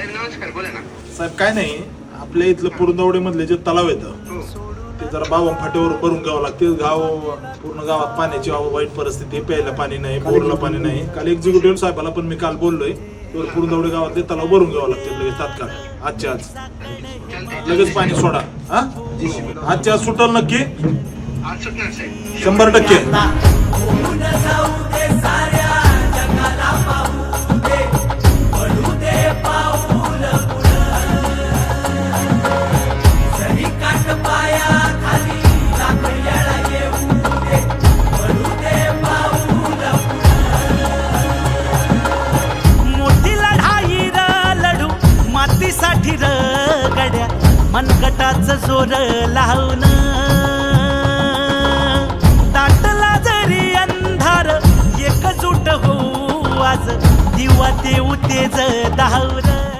साहेब नमस्कार बोला ना साहेब काय नाही. आपल्या इथलं पुरंदवडे मधले जे तलाव येतं हो ते जरा बाबा फाट्यावर भरून घ्यावं लागते गाव पूर्ण गावात पाण्याची वा- वाईट परिस्थिती आहे. प्यायला पाणी नाही बोरला पाणी नाही. काल एक्झिक्युटिव्ह साहेबाला पण मी काल बोललोय. तर पुरंदवडे गावातले तलाव भरून घ्यावं लागते लगेच तात्काळ. आजच्या आज. चालतंय लगेच पाणी सोडा. हा? आजच्या आज सुटल नक्की? आज सुटणार साहेब. शंभर टक्के. मनगटाच जोर लावून. दाटला जरी अंधार एकजूट होऊ आज. दिवा देऊ तेज धावलं